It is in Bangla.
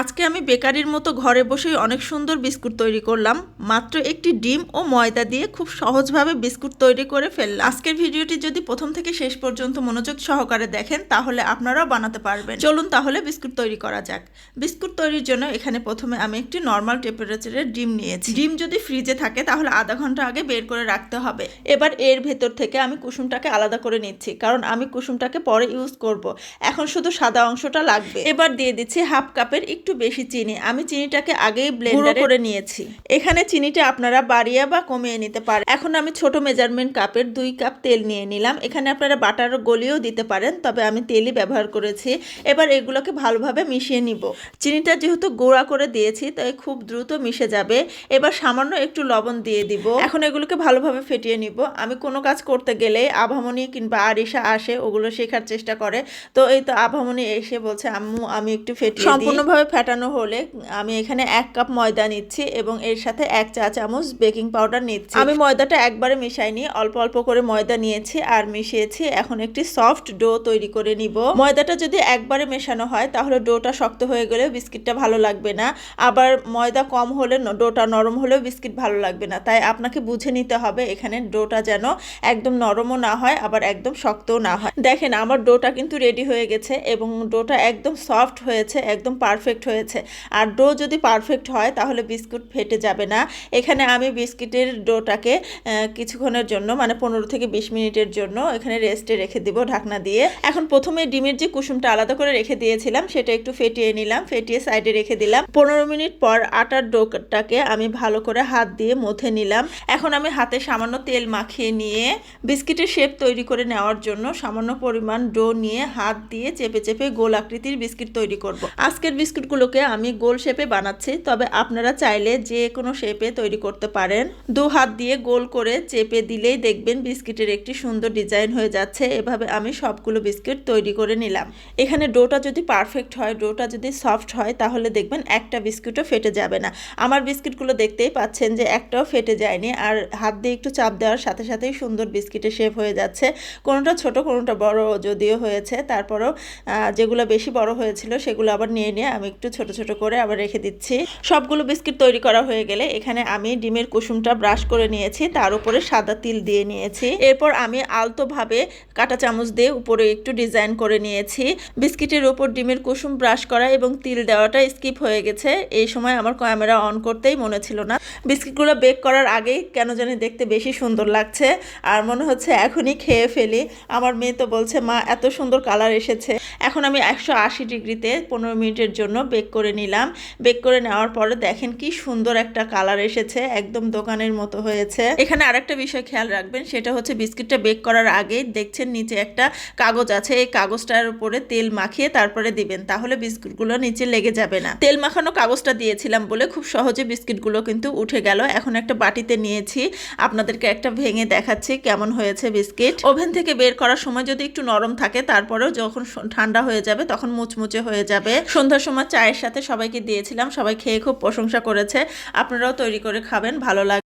আজকে আমি বেকারির মতো ঘরে বসেই অনেক সুন্দর বিস্কুট তৈরি করলাম। মাত্র একটি ডিম ও ময়দা দিয়ে খুব সহজভাবে বিস্কুট তৈরি করে ফেললাম। আজকের ভিডিওটি যদি প্রথম থেকে শেষ পর্যন্ত মনোযোগ সহকারে দেখেন, তাহলে আপনারাও বানাতে পারবেন। চলুন তাহলে বিস্কুট তৈরি করা যাক। বিস্কুট তৈরির জন্য এখানে প্রথমে আমি একটি নর্মাল টেম্পারেচারের ডিম নিয়েছি। ডিম যদি ফ্রিজে থাকে, তাহলে আধা ঘণ্টা আগে বের করে রাখতে হবে। এবার এর ভেতর থেকে আমি কুসুমটাকে আলাদা করে নিচ্ছি, কারণ আমি কুসুমটাকে পরে ইউজ করব। এখন শুধু সাদা অংশটা লাগবে। এবার দিয়ে দিচ্ছি হাফ কাপের একটু বেশি চিনি। আমি চিনিটাকে আগেই ব্লেন্ডার করে নিয়েছি। এখানে চিনিটা আপনারা বাড়িয়ে বা কমিয়ে নিতে পারেন। এখন আমি ছোট মেজারমেন্ট কাপের দুই কাপ তেল নিয়ে নিলাম। এখানে আপনারা বাটার গলিও দিতে পারেন তবে আমি তেলই ব্যবহার করেছি। এবার এগুলোকে ভালোভাবে মিশিয়ে নিব। চিনিটা যেহেতু গোড়া করে দিয়েছি তাই খুব দ্রুত মিশে যাবে। এবার সামান্য একটু লবণ দিয়ে দিব। এখন এগুলোকে ভালোভাবে ফেটিয়ে নিব। আমি কোনো কাজ করতে গেলে আভামনি কিংবা আরিসা আসে ওগুলো শেখার চেষ্টা করে। তো এই তো আভামনি এসে বলছে আম্মু আমি একটু ফেটিয়ে সম্পূর্ণভাবে ফেটানো হলে আমি এখানে এক কাপ ময়দা নিচ্ছি এবং এর সাথে এক চা চামচ বেকিং পাউডার নিচ্ছি। আমি ময়দাটা একবারে মিশাইনি অল্প অল্প করে ময়দা নিয়েছি আর মিশিয়েছি। এখন একটি সফট ডো তৈরি করে নিব। ময়দাটা যদি একবারে মেশানো হয় তাহলে ডোটা শক্ত হয়ে গেলেও বিস্কিটটা ভালো লাগবে না। আবার ময়দা কম হলে ডোটা নরম হলেও বিস্কিট ভালো লাগবে না। তাই আপনাকে বুঝে নিতে হবে এখানে ডোটা যেন একদম নরমও না হয়, আবার একদম শক্তও না হয়। দেখেন আমার ডোটা কিন্তু রেডি হয়ে গেছে এবং ডোটা একদম সফট হয়েছে, একদম পারফেক্ট হয়েছে। আর ডো যদি পারফেক্ট হয়, তাহলে বিস্কুট ফেটে যাবে না। এখানে আমি বিস্কিটের ডোটাকে কিছুক্ষণের জন্য মানে পনেরো থেকে বিশ মিনিটের জন্য এখানে রেস্টে রেখে দিব ঢাকনা দিয়ে। এখন প্রথমে ডিমের যে কুসুমটা আলাদা করে রেখে দিয়েছিলাম, সেটা একটু ফেটিয়ে নিলাম, ফেটিয়ে সাইডে রেখে দিলাম। পনেরো মিনিট পর আটার ডোটাকে আমি ভালো করে হাত দিয়ে মথে নিলাম। এখন আমি হাতে সামান্য তেল মাখিয়ে নিয়ে বিস্কিটের শেপ তৈরি করে নেওয়ার জন্য সামান্য পরিমাণ ডো নিয়ে হাত দিয়ে চেপে চেপে গোল আকৃতির বিস্কিট তৈরি করব। আজকের বিস্কুটগুলোকে আমি গোল শেপে বানাচ্ছি, তবে আপনারা চাইলে যে কোনো শেপে তৈরি করতে পারেন। দু হাত দিয়ে গোল করে চেপে দিলেই দেখবেন বিস্কিটের একটি সুন্দর ডিজাইন হয়ে যাচ্ছে। এভাবে আমি সবগুলো বিস্কিট তৈরি করে নিলাম। এখানে ডোটা যদি পারফেক্ট হয়, ডোটা যদি সফট হয়, তাহলে দেখবেন একটা বিস্কুটও ফেটে যাবে না। আমার বিস্কিটগুলো দেখতেই পাচ্ছেন যে একটাও ফেটে যায়নি, আর হাত দিয়ে একটু চাপ দেওয়ার সাথে সাথেই সুন্দর বিস্কিটের শেপ হয়ে যাচ্ছে। কোনোটা ছোট, কোনোটা বড় যদিও হয়েছে, তারপরও যেগুলো বেশি বড় হয়েছিল সেগুলো আবার নিয়ে নিয়ে আমি একটু ছোট ছোট করে আবার রেখে দিচ্ছি। সবগুলো বিস্কিট তৈরি করা হয়ে গেলে এখানে আমি ডিমের কুসুমটা ব্রাশ করে নিয়েছি, তার উপরে সাদা তিল দিয়ে নিয়েছি। এরপর আমি আলতোভাবে কাঁটা চামচ দিয়ে উপরে একটু ডিজাইন করে নিয়েছি। বিস্কিটের উপর ডিমের কুসুম ব্রাশ করা এবং তিল দেওয়াটা স্কিপ হয়ে গেছে। এই সময় আমার ক্যামেরা অন করতেই মনে ছিল না। বিস্কিটগুলো বেক করার আগেই কেন জানি দেখতে বেশি সুন্দর লাগছে। আর মনে হচ্ছে এখনই খেয়ে ফেলি। আমার মেয়ে তো বলছে, মা, এত সুন্দর কালার এসেছে। এখন আমি একশো আশি ডিগ্রিতে পনেরো মিনিটের জন্য বেক করে নিলাম। বেক করে নেওয়ার পরে দেখেন কি সুন্দর একটা কালার এসেছে, একদম দোকানের মতো হয়েছে। এখানে আরেকটা বিষয় খেয়াল রাখবেন, সেটা হচ্ছে বিস্কিটটা বেক করার আগে দেখছেন নিচে একটা কাগজ আছে, এই কাগজটার উপরে তেল মাখিয়ে তারপরে দিবেন, তাহলে বিস্কুটগুলো নিচে লেগে যাবে না। তেল মাখানো কাগজটা দিয়েছিলাম বলে খুব সহজে বিস্কিটগুলো কিন্তু উঠে গেল। এখন একটা বাটিতে নিয়েছি, আপনাদেরকে একটা ভেঙে দেখাচ্ছি কেমন হয়েছে বিস্কিট। ওভেন থেকে বের করার সময় যদি একটু নরম থাকে, তারপরেও যখন ঠান্ডা হয়ে যাবে, তখন মুচমুচে হয়ে যাবে। সন্ধ্যার সময় চায়ের সাথে সবাইকে দিয়েছিলাম। সবাই খেয়ে খুব প্রশংসা করেছে। আপনারাও তৈরি করে খাবেন, ভালো লাগবে।